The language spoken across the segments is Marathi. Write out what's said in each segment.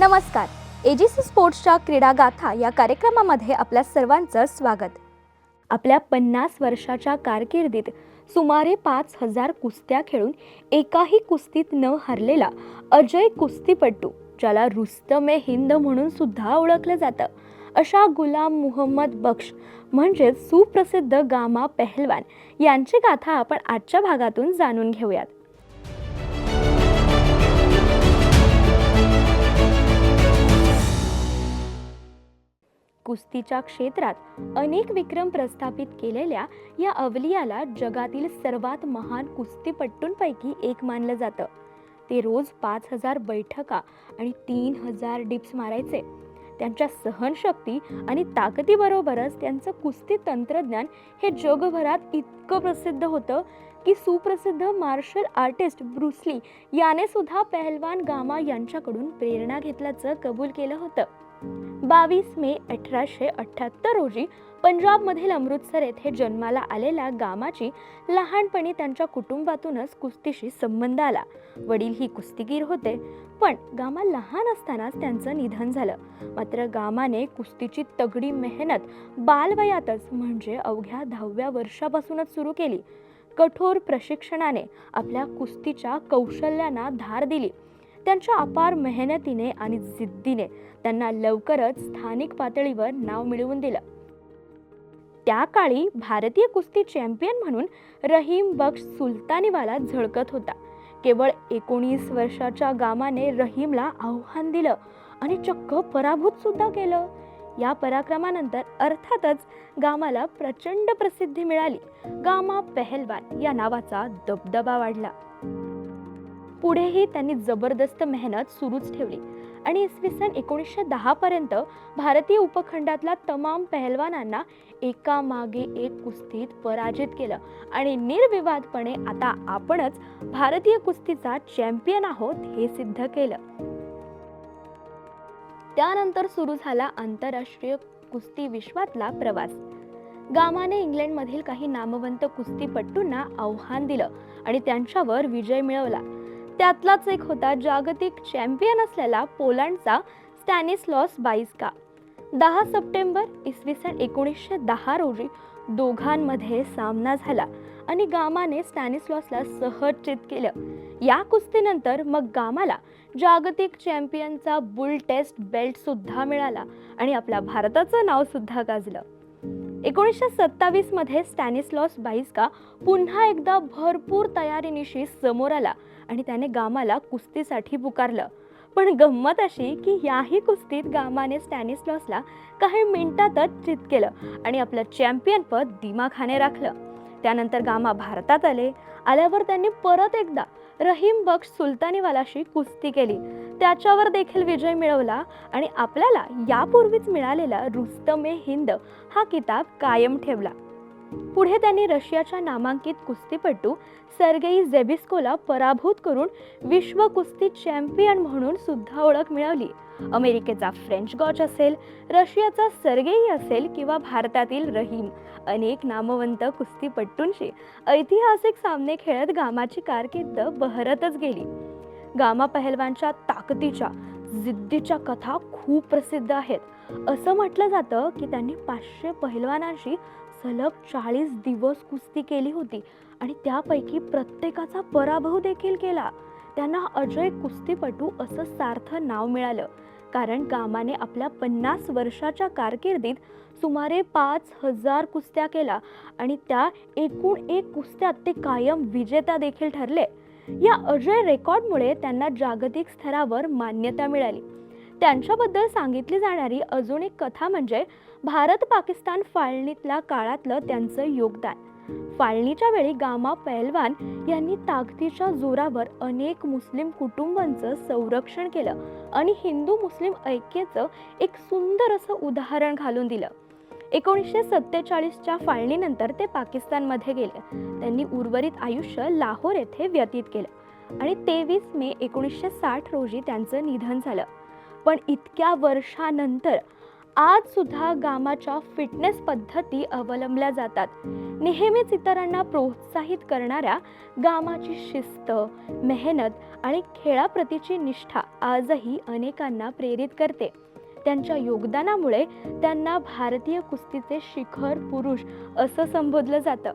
नमस्कार. एजीसी स्पोर्ट्सच्या क्रीडा गाथा या कार्यक्रमामध्ये आपल्या सर्वांचं स्वागत. आपल्या पन्नास वर्षाच्या कारकिर्दीत सुमारे पाच हजार कुस्त्या खेळून एकाही कुस्तीत न हरलेला अजय कुस्तीपट्टू ज्याला रुस्तमे हिंद म्हणून सुद्धा ओळखलं जातं अशा गुलाम मुहम्मद बख्श म्हणजेच सुप्रसिद्ध गामा पेहलवान यांची गाथा आपण आजच्या भागातून जाणून घेऊयात. कुस्तीच्या क्षेत्रात अनेक विक्रम प्रस्थापित केलेल्या या अवलियाला जगातील सर्वात महान कुस्तीपट्टूंपैकी एक मानलं जातं. ते रोज पाच हजार बैठका आणि तीन हजार डिप्स मारायचे. त्यांच्या सहनशक्ती आणि ताकदीबरोबरच त्यांचं कुस्ती तंत्रज्ञान हे जगभरात इतकं प्रसिद्ध होतं की सुप्रसिद्ध मार्शल आर्टिस्ट ब्रुसली याने सुद्धा पहलवान गामा यांच्याकडून प्रेरणा घेतल्याचं कबूल केलं होतं. बावीस मे अठराशे अठ्ठ्याहत्तर रोजी पंजाबमधील अमृतसर येथे जन्माला आलेल्या गामाची लहानपणी त्यांच्या कुटुंबातूनच कुस्तीशी संबंध आला. वडील ही कुस्तीगीर होते पण गामा लहान असतानाच त्यांचं निधन झालं. मात्र गामाने कुस्तीची तगडी मेहनत बालवयातच म्हणजे अवघ्या दहाव्या वर्षापासूनच सुरू केली. कठोर प्रशिक्षणाने आपल्या कुस्तीच्या कौशल्यांना धार दिली. त्यांच्या अपार मेहनतीने आणि जिद्दीने त्यांना लवकरच स्थानिक पातळीवर नाव मिळवून दिलं. त्या काळी भारतीय कुस्ती चॅम्पियन म्हणून रहीम बख्श सुलतानीवाला झळकत होता. केवळ एकोणीस वर्षाच्या गामाने रहीमला आव्हान दिलं आणि चक्क पराभूत सुद्धा केलं. या पराक्रमानंतर अर्थातच गामाला प्रचंड प्रसिद्धी मिळाली. गामा पेहलवान या नावाचा दबदबा वाढला. पुढेही त्यांनी जबरदस्त मेहनत सुरूच ठेवली. आणि इसवी सन एकोणीसशे दहापर्यंत भारतीय उपखंडातल्या तमाम पहलवानांना एकामागे एक कुस्तीत पराजित केलं. आणि निर्विवादपणे आता आपणच भारतीय कुस्तीचा चॅम्पियन आहोत हे सिद्ध केलं. त्यानंतर सुरू झाला आंतरराष्ट्रीय कुस्ती विश्वातला प्रवास. गामाने इंग्लंडमधील काही नामवंत कुस्तीपट्टूंना आव्हान दिलं आणि त्यांच्यावर विजय मिळवला. त्यातलाच एक होता जागतिक चॅम्पियन असलेला पोलंडचा स्टॅनिस्लॉस बाईस्का दहा सप्टेंबर इसवी सन एकोणीसशे दहा रोजी दोघांमध्ये सामना झाला आणि गामाने स्टॅनिस्लॉसला सहज चित केलं. या कुस्तीनंतर मग गामाला जागतिक चॅम्पियनचा बुल टेस्ट बेल्ट सुद्धा मिळाला आणि आपल्या भारताचं नाव सुद्धा गाजलं. एकोणीसशे सत्तावीसमध्ये स्टॅनिस्लॉस बाईस्का पुन्हा एकदा भरपूर तयारीनिशी समोर आला आणि त्याने गामाला कुस्तीसाठी पुकारलं. पण गंमत अशी की याही कुस्तीत गामाने स्टॅनिस्लॉसला काही मिनिटातच चित केलं आणि आपलं चॅम्पियनपद दिमाखाने राखलं. त्यानंतर गामा भारतात आले. आल्यावर त्यांनी परत एकदा रहीम बख्श सुलतानीवालाशी कुस्ती केली. त्याच्यावर देखील विजय मिळवला आणि आपल्याला यापूर्वीच मिळालेला रुस्तमे हिंद हा किताब कायम ठेवला. पुढे त्यांनी रशियाच्या नामांकित कुस्तीपटू सर्गेई झेबिस्कोला पराभूत करून विश्व कुस्ती चॅम्पियन म्हणून सुद्धा ओळख मिळवली. अमेरिकेचा फ्रेंच गॉच असेल रशियाचा सर्गेई असेल किंवा भारतातील रहीम अनेक नामवंत कुस्तीपट्टूंशी ऐतिहासिक सामने खेळत गामाची कारकीर्द बहरतच गेली. गामा पहलवानच्या ताकदीच्या जिद्दीच्या कथा खूप प्रसिद्ध आहेत. असं म्हटलं जातं की त्यांनी पाचशे पहिलवानांशी सलग चाळीस दिवस कुस्ती केली होती आणि त्यापैकी प्रत्येकाचा पराभव देखील केला. त्यांना अजय कुस्तीपटू असं सार्थ नाव मिळालं. कारण गामाने आपल्या पन्नास वर्षाच्या कारकिर्दीत सुमारे पाच हजार कुस्त्या केला आणि त्या एकूण एक कुस्त्यात ते कायम विजेता देखील ठरले. या अजय रेकॉर्डमुळे त्यांना जागतिक स्तरावर मान्यता मिळाली. त्यांच्याबद्दल सांगितली जाणारी अजून एक कथा म्हणजे भारत पाकिस्तान फाळणीतल्या काळातलं त्यांचं योगदान. फाळणीच्या वेळी गामा पहलवान यांनी ताकदीच्या जोरावर अनेक मुस्लिम कुटुंबांचं संरक्षण केलं आणि हिंदू मुस्लिम ऐक्याचं एक सुंदर असं उदाहरण घालून दिलं. एकोणीसशे सत्तेचाळीसच्या फाळणीनंतर ते पाकिस्तानमध्ये गेले. त्यांनी उर्वरित आयुष्य लाहोर येथे व्यतीत केलं आणि तेवीस मे एकोणीसशे साठ रोजी त्यांचं निधन झालं. पण इतक्या वर्षानंतर आज सुद्धा गामाच्या फिटनेस पद्धती अवलंबल्या जातात. नेहमीच इतरांना प्रोत्साहित करणाऱ्या गामाची शिस्त मेहनत आणि खेळाप्रतीची निष्ठा आजही अनेकांना प्रेरित करते. त्यांच्या योगदानामुळे त्यांना भारतीय कुस्तीचे शिखर पुरुष असं संबोधलं जातं.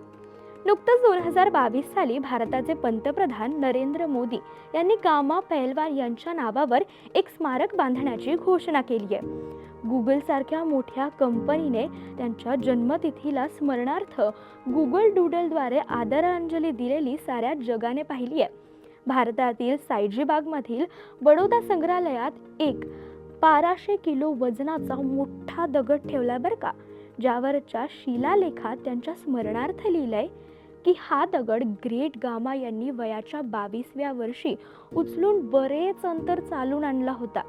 नुकतंच दोन हजार बावीस साली भारताचे पंतप्रधान नरेंद्र मोदी यांनी कामा पहलवान यांच्या नावावर एक स्मारक बांधण्याची घोषणा केली आहे. गुगलसारख्या मोठ्या कंपनीने त्यांच्या जन्मतिथीला स्मरणार्थ गुगल डूडलद्वारे आदरांजली दिलेली साऱ्या जगाने पाहिली आहे. भारतातील सायजीबागमधील बडोदा संग्रहालयात एक बाराशे किलो वजनाचा मोठा दगड ठेवला बरं का? ज्यावरच्या शिलालेखात त्यांच्या स्मरणार्थ लिहिलंय की हा दगड ग्रेट गामा यांनी वयाच्या बावीसव्या वर्षी उचलून बरेच अंतर चालून आणला होता.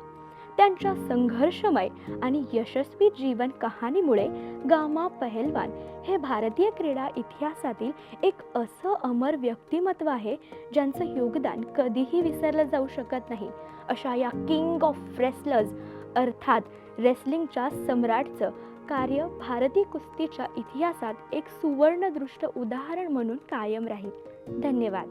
त्यांच्या संघर्षमय आणि यशस्वी जीवन कहाणीमुळे गामा पहलवान हे भारतीय क्रीडा इतिहासातील एक असं अमर व्यक्तिमत्व आहे ज्यांचं योगदान कधीही विसरलं जाऊ शकत नाही. अशा या किंग ऑफ रेसलर्स अर्थात रेसलिंगच्या सम्राटचं कार्य भारतीय कुस्तीच्या इतिहासात एक सुवर्णदृष्ट उदाहरण म्हणून कायम राहील. धन्यवाद.